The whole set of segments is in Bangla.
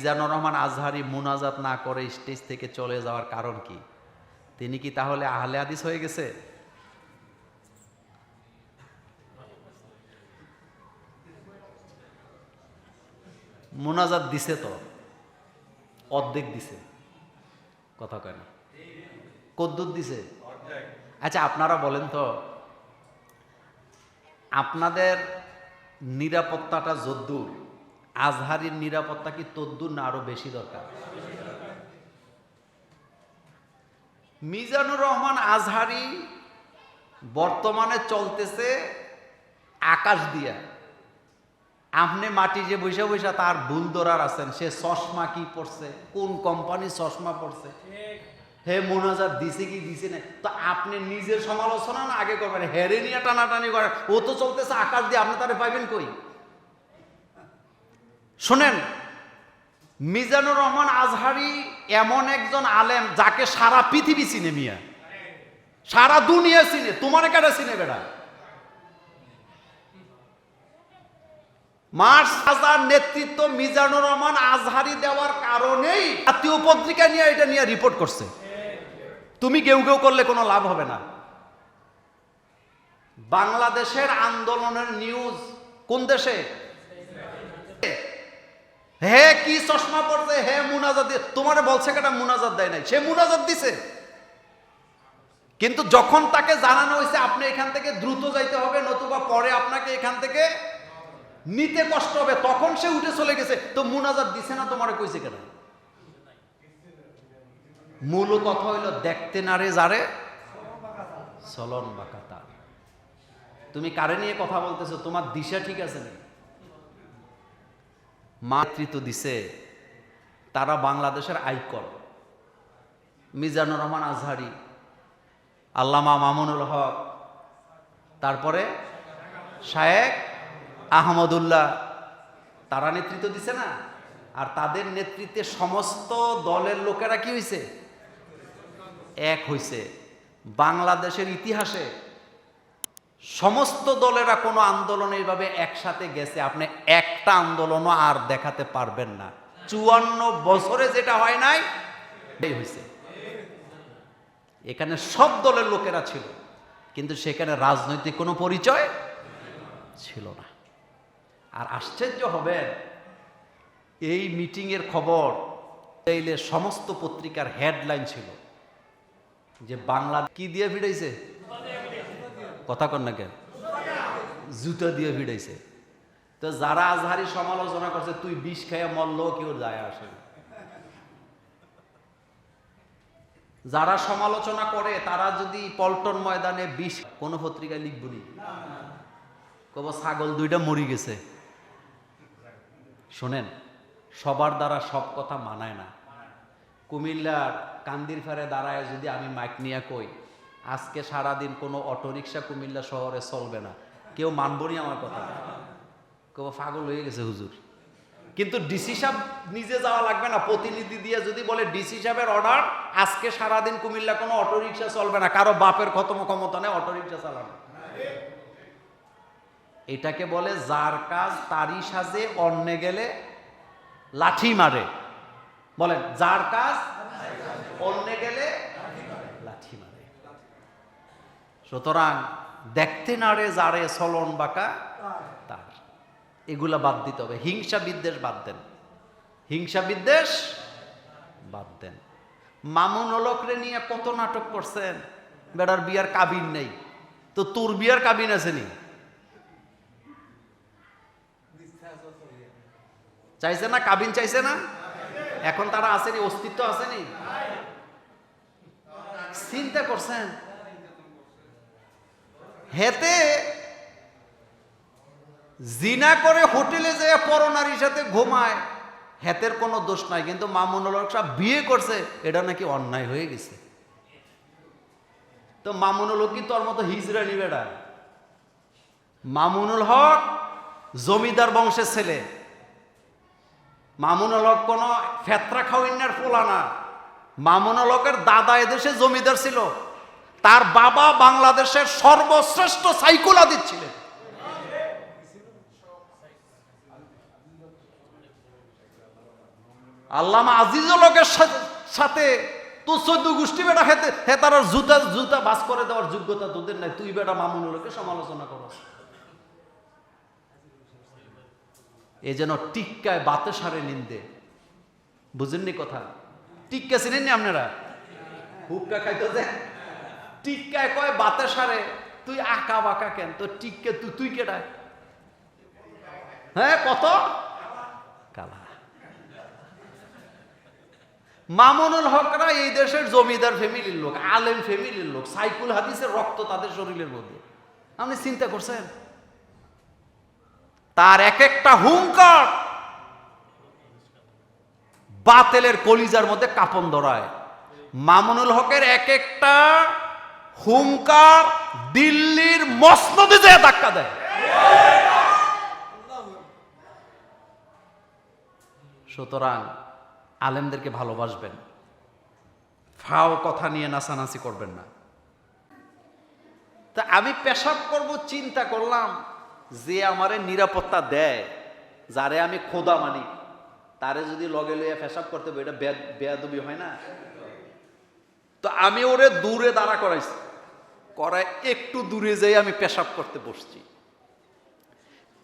মিজানুর রহমান আজহারি মুনাজাত না করে স্টেজ থেকে চলে যাওয়ার কারণ কি? তিনি কি তাহলে আহলে হাদিস হয়ে গেছে? মুনাজাত দিছে তো, অর্ধেক দিছে। কথা কেন কদ্দুর দিছে। আচ্ছা আপনারা বলেন তো, আপনাদের নিরাপত্তাটা যদ্দূর? আজহারির নিরাপত্তা কি তদ্দুর না আরও বেশি দরকার? মিজানুর রহমান আজহারি বর্তমানে চলতেছে আকাশ দিয়া। আপনি মাটি যে বৈশা বৈশা তার ভুল আছেন। সে চশমা কি পড়ছে কোন কোম্পানির চশমা পড়ছে হে মোনাজাত, দিছে কি, দিছে না তো আপনি নিজের সমালোচনা না আগে করবেন। হেরে নিয়ে টানাটানি করেন। ও তো চলতেছে আকাশ দিয়ে। আপনি তারে পাইবেন কই? শোনেন, মিজানুর রহমান আজহারি এমন একজন আলেম যাকে সারা পৃথিবী চিনে মিয়া। সারা দুনিয়া চিনে। তোমার কেটা চিনে বেড়া? মার্চ হাজার নেতৃত্ব মিজানুর রহমান আজহারি দেওয়ার কারণেই জাতীয় পত্রিকা নিয়ে এটা নিয়ে রিপোর্ট করছে। তুমি কেউ কেউ করলে কোনো লাভ হবে না। বাংলাদেশের আন্দোলনের নিউজ কোন দেশে? হে কি চশমা পড়ছে হে মুনাজাত তোমারে বলছে কেটা মুনাজাত দেয় নাই? সে মুনাজাত দিছে। কিন্তু যখন তাকে জানানো হয়েছে, আপনি এখান থেকে দ্রুত যাইতে হবে, নতুবা পরে আপনাকে এখান থেকে নিতে কষ্ট হবে, তখন সে উঠে চলে গেছে। তো মুনাজাত দিছে না তোমারে কইছে কেন মূল কথা হইল, দেখতে না রে যারে চলন বাঁকা তার তুমি কারে নিয়ে কথা বলতেছো? তোমার দিশা ঠিক আছে না মাতৃত্ব দিছে, তারা বাংলাদেশের আইকন। মিজানুর রহমান আজহারি, আল্লামা মামুনুল হক, তারপরে শায়েক আহমদুল্লাহ, তারা নেতৃত্ব দিছে না? আর তাদের নেতৃত্বে সমস্ত দলের লোকেরা কি হয়েছে এক হইছে। বাংলাদেশের ইতিহাসে সমস্ত দলেরা কোনো আন্দোলনে এইভাবে একসাথে গেছে, আপনি একটা আন্দোলনও আর দেখাতে পারবেন না। চুয়ান্ন বছরে যেটা হয় নাই হয়েছে। এখানে সব দলের লোকেরা ছিল, কিন্তু সেখানে রাজনৈতিক কোনো পরিচয় ছিল না। আর আশ্চর্য হবেন এই মিটিংয়ের খবর এইলে সমস্ত পত্রিকার হেডলাইন ছিল যে বাংলা কি দিয়ে ভিড়াইছে? কথা কন না কেন? জুতা দিয়ে ভিড়াইছে। তো যারা আজহারি সমালোচনা করছে, তুই বিষ খাইয়া মরল কেউ যায় আসে? যারা সমালোচনা করে, তারা যদি পল্টন ময়দানে বিষ কোন পত্রিকায় লিখবনি কব, ছাগল দুইটা মরি গেছে। শোনেন, সবার দ্বারা সব কথা মানায় না। কুমিল্লার কান্দির ফেরে দাঁড়ায় যদি আমি মাইক নিয়ে কই আজকে সারাদিন কোনো অটোরিকশা কুমিল্লা শহরে চলবে না। কেউ মানবনি আমার কথা। কেউ পাগল হয়ে গেছে হুজুর। কিন্তু ডিসি সাহেব নিজে যাওয়া লাগবে না। প্রতিনিধি দিয়ে যদি বলে ডিসি সাহেবের অর্ডার, আজকে সারাদিন কুমিল্লা কোনো অটোরিকশা চলবে না। কারও বাপের খতম ক্ষমতা নেই, অটোরিকশা চালানো। এটাকে বলে যার কাজ তারই সাজে অন্যে গেলে লাঠি মারে। বলেন, যার কাজ অন্যে গেলে সুতরাং দেখতে নারে যারে চলন বাঁকা তার এগুলা বাদ দিতে হবে। হিংসা বিদ্বেষ বাদ দেন। হিংসা বিদ্বেষ বাদ দেন। মামুন অলকরে নিয়ে কত নাটক করছেন? বেড়ার বিয়ার কাবিন নেই। তো তোর বিয়ার কাবিন আছে নি? চাইছে না? কাবিন চাইছে না? এখন তারা আসেনি অস্তিত্ব আসেনি চিন্তা করছেন? হেতে জিনা করে হোটেলে যে পরনারীর সাথে ঘুমায়। হেতের কোনো দোষ নাই, কিন্তু মামুনুল হক সাহেব বিয়ে করছে, এটা নাকি অন্যায় হয়ে গেছে। তো মামুনুল হক কিন্তু ওর মতো হিজড়া নিবে না। মামুনুল হক জমিদার বংশের ছেলে। মামুনুল হক কোনো ফেতরা খাওয়াইনার পোলা না। মামুনুল হকের দাদা এদেশে জমিদার ছিল। তার বাবা বাংলাদেশের সর্বশ্রেষ্ঠ সাইকুলা দিচ্ছিলেন আল্লামা আজিজুল লোকের সাথে- তো চোদ্দ গোষ্ঠী বেটা খেতে, হে তার জুতা জুতা বাস করে দেওয়ার যোগ্যতা তোদের নাই। তুই বেটা মামুন লোকে সমালোচনা করো এ যেন টিক্কায় বাতে সারে নিন্দে। বুঝেননি কথা? টিক্কা চিনেননি আপনারা? হুক্কা খাইতো যে টিক্কায় কয় বাতে সারে তুই আঁকা বাঁকা কেন? তো টিক্কা তুই তুই কেটায় হ্যাঁ কত? কালা। মামুনুল হকরা এই দেশের জমিদার ফ্যামিলির লোক, আলেম ফ্যামিলির লোক, সাইকুল হাদিসের রক্ত তাদের শরীরের মধ্যে। আপনি চিন্তা করছেন? তার এক একটা হুঙ্কার বাতেলের কলিজার মধ্যে কাপন ধরায়। মামুনুল হকের এক একটা হুঙ্কার দিল্লির মসনদে যায় ধাক্কা দেয়। সুতরাং আলেমদেরকে ভালোবাসবেন। ফাও কথা নিয়ে নাচানাচি করবেন না। তা আমি পেশাব করব, চিন্তা করলাম যে আমারে নিরাপত্তা দেয়, যারে আমি খোদা মানি। তারে যদি লগে লইয়া পেশাব করতে হবে, এটা বেয়া- বেয়াদবি হয় না? তো আমি ওরে দূরে দাঁড়া করাইছি। করায় একটু দূরে যাই আমি পেশাব করতে বসছি।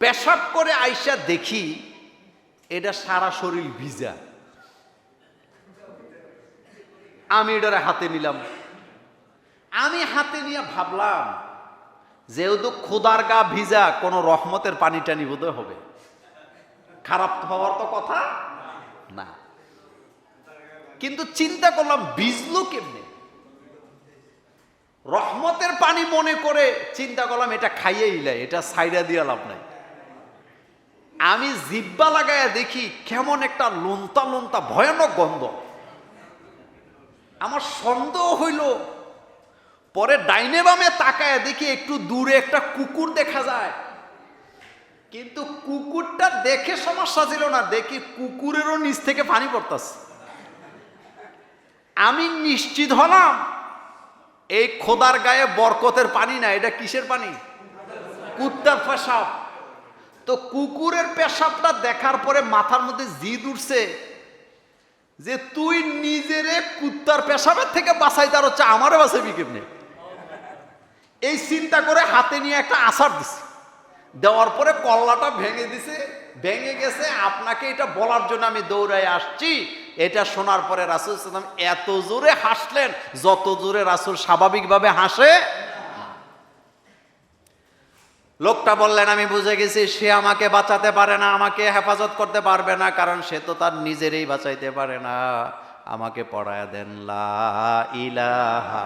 পেশাব করে আইসা দেখি এটা সারা শরীর ভিজা। আমি এটারে হাতে নিলাম। আমি হাতে নিয়ে ভাবলাম, যেহেতু খোদার গা ভিজা, কোনো রহমতের পানি টানি বোধহয় হবে। খারাপ হওয়ার তো কথা না। কিন্তু চিন্তা করলাম, ভিজলো কেমনে? রহমতের পানি মনে করে চিন্তা করলাম, এটা খাইয়েই ইলাই এটা সাইডা দিয়ে লাভ নাই। আমি জিব্বা লাগায়া দেখি কেমন একটা লোনতা লোনতা, ভয়ানক গন্ধ। আমার সন্দেহ হইল, পরে ডাইনে বামে তাকায় দেখি একটু দূরে একটা কুকুর দেখা যায়। কিন্তু কুকুরটা দেখে সমস্যা ছিল না, দেখি কুকুরেরও নিচ থেকে পানি পড়তাছে। আমি নিশ্চিত হলাম এই খোদার গায়ে বরকতের পানি না, এটা কিসের পানি? কুত্তার পেশাব। তো কুকুরের পেশাবটা দেখার পরে মাথার মধ্যে জিদ উঠছে যে তুই নিজেরে কুত্তার পেশাবের থেকে বাঁচাইতে আর হচ্ছে আমারে বাঁচাবি কেমনে? এই চিন্তা করে হাতে নিয়ে একটা আসার দিছে। দেওয়ার পরে কল্লাটা ভেঙে দিছে, ভেঙে গেছে। আপনাকে এটা বলার জন্য আমি দৌড়ায় আসছি। এটা শোনার পরে রাসুল সাল্লাম এত জোরে হাসলেন, যত জোরে রাসুল স্বাভাবিকভাবে হাসে লোকটা বললেন, আমি বুঝে গেছি, সে আমাকে বাঁচাতে পারে না, আমাকে হেফাজত করতে পারবে না, কারণ সে তো তার নিজেরই বাঁচাইতে পারে না। আমাকে পড়ায় দেন, লা ইলাহা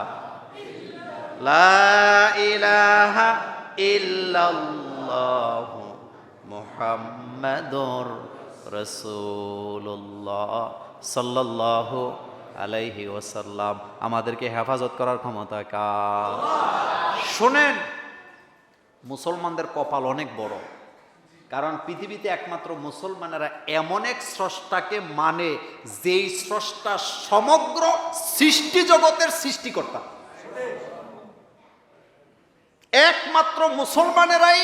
লা ইলাহা ইল্লাল্লাহু মুহাম্মাদুর রাসূলুল্লাহ। সাল্লাল্লাহু আলাইহি ওয়াসাল্লাম, আমাদেরকে হেফাজত করার ক্ষমতা কার? শোনেন, মুসলমানদের কপাল অনেক বড়। কারণ পৃথিবীতে একমাত্র মুসলমানেরা এমন এক স্রষ্টাকে মানে যেই স্রষ্টা সমগ্র সৃষ্টি জগতের সৃষ্টিকর্তা। একমাত্র মুসলমানেরাই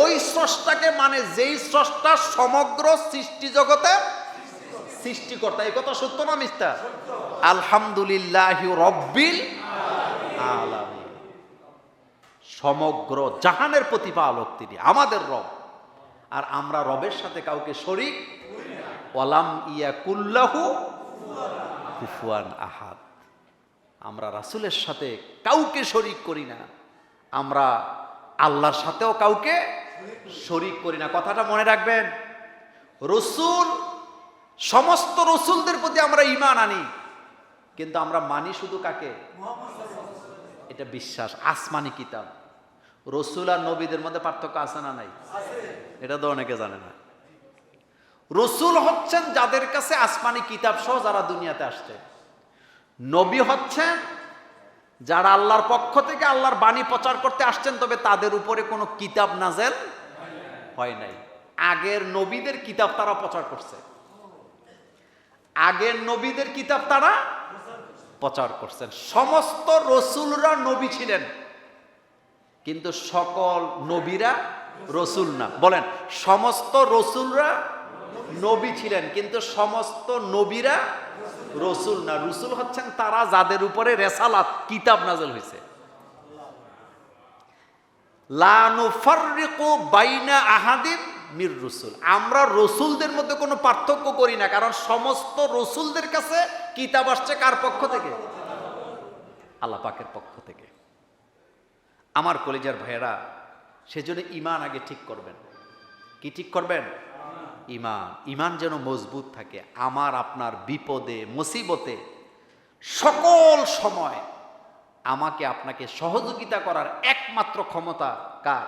ওই স্রষ্টাকে মানে যেই স্রষ্টা সমগ্র সৃষ্টি জগতের সৃষ্টিকর্তা, এই কথা সত্য না, মিস্টার? আলহামদুলিল্লাহ রব্বিল সমগ্র জাহানের প্রতিপালক তিনি, আমাদের রব। আর আমরা রবের সাথে কাউকে শরিক ওয়ালাম ইয়া কুল্লাহু কুফুয়ান আহাদ। আমরা রাসুলের সাথে কাউকে শরিক করি না, আমরা আল্লাহর সাথেও কাউকে শরিক করি না। কথাটা মনে রাখবেন, রসুল সমস্ত রসুলদের প্রতি আমরা ইমান আনি, কিন্তু আমরা মানি শুধু কাকে? এটা বিশ্বাস, আসমানি কিতাব। রসুল আর নবীদের মধ্যে পার্থক্য আছে না নাই? এটা তো অনেকে জানে না। রসুল হচ্ছেন যাদের কাছে আসমানি কিতাব সহ যারা দুনিয়াতে আসছে। নবী হচ্ছেন যারা আল্লাহর পক্ষ থেকে আল্লাহর বাণী প্রচার করতে আসছেন, তবে তাদের উপরে কোনো কিতাব নাজেল হয় নাই। আগের নবীদের কিতাব তারা প্রচার করছে। আগের নবীদের কিতাব তারা প্রচার করছেন। সমস্ত রসুলরা নবী ছিলেন। কিন্তু সকল নবীরা রসুল না। বলেন, সমস্ত রসুলরা নবী ছিলেন, কিন্তু সমস্ত নবীরা রসুল না। রসুল হচ্ছেন তারা যাদের উপরে রেসালাত, কিতাব নাজল হয়েছে লানুফাররিকু বাইনা আহাদিম মির রসুল। আমরা রসুলদের মধ্যে কোনো পার্থক্য করি না, কারণ সমস্ত রসুলদের কাছে কিতাব আসছে কার পক্ষ থেকে? আল্লাহ পাকের পক্ষ থেকে। আমার কলেজার ভাইয়েরা, সেজন্য ইমান আগে ঠিক করবেন। কি ঠিক করবেন? ইমান ইমান যেন মজবুত থাকে, আমার, আপনার বিপদে, মুসিবতে, সকল সময় আমাকে আপনাকে সহযোগিতা করার একমাত্র ক্ষমতা কার?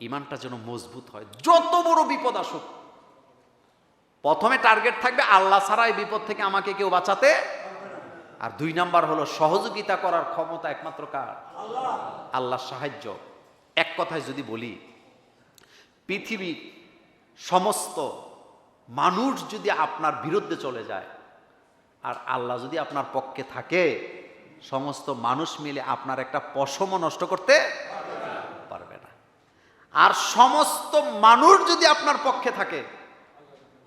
ইমানটা যেন মজবুত হয়। যত বড় বিপদ আসুক প্রথমে টার্গেট থাকবে আল্লাহ ছাড়া এই বিপদ থেকে আমাকে কেউ বাঁচাতে আর দুই নাম্বার হলো সহযোগিতা করার ক্ষমতা একমাত্র কার? আল্লাহর সাহায্য। এক কথায় যদি বলি পৃথিবীর সমস্ত মানুষ যদি আপনার বিরুদ্ধে চলে যায় আর আল্লাহ যদি আপনার পক্ষে থাকে সমস্ত মানুষ মিলে আপনার একটা পশমও নষ্ট করতে আর সমস্ত মানুষ যদি আপনার পক্ষে থাকে,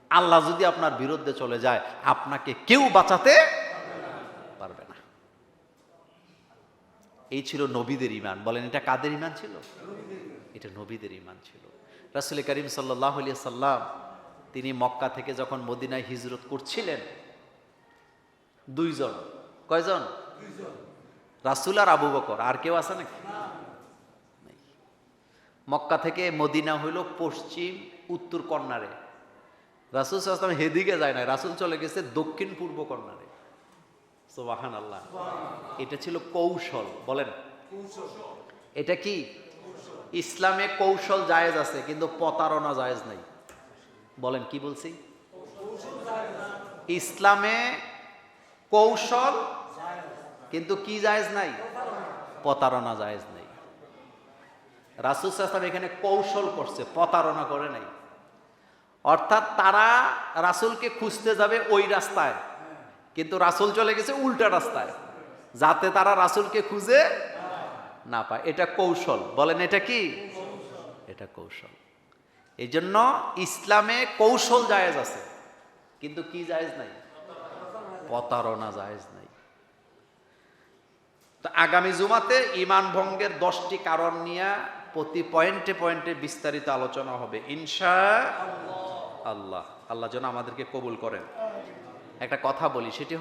আল্লাহ যদি আপনার বিরুদ্ধে চলে যায়, আপনাকে কেউ বাঁচাতে পারবে না। এই ছিল নবীদের ইমান বলেন, এটা কাদের ইমান ছিল? এটা নবীদের ইমান ছিল। রাসুল করিম সাল্লাহ সাল্লাম তিনি মক্কা থেকে যখন মদিনায় হিজরত করছিলেন, দুইজন। কয়জন? রাসুল আর আবু বকর। আর কেউ আছে নাকি। মক্কা থেকে মদিনা হইল পশ্চিম উত্তর কর্নারে। রাসুল সাল্লাম হেদিকে যায় না রাসুল চলে গেছে দক্ষিণ পূর্ব কর্নারে। সোবাহান আল্লাহ এটা ছিল কৌশল, বলেন। এটা কি? ইসলামে কৌশল জায়েজ আছে, কিন্তু প্রতারণা জায়েজ নাই। বলেন, কি বলছি? ইসলামে কৌশল, কিন্তু কি জায়েজ নাই? প্রতারণা জায়েজ নাই। রাসুল সাল্লাম এখানে কৌশল করছে, প্রতারণা করে নাই। অর্থাৎ তারা রাসুলকে খুঁজতে যাবে ওই রাস্তায়। কিন্তু রাসুল চলে গেছে উল্টা রাস্তায়, যাতে তারা রাসুলকে খুঁজে না পায়। এটা কৌশল। বলেন, এটা কি? এটা কৌশল। এই জন্য ইসলামে কৌশল জায়েজ আছে। কিন্তু কি জায়েজ নাই? প্রতারণা জায়েজ নাই। তো আগামী জুমাতে ইমান ভঙ্গের দশটি কারণ নিয়ে প্রতি পয়েন্টে পয়েন্টে বিস্তারিত আলোচনা হবে। ইনশা আল্লাহ। আল্লাহ যেন আমাদেরকে কবুল করেন। একটা কথা বলি, সেটি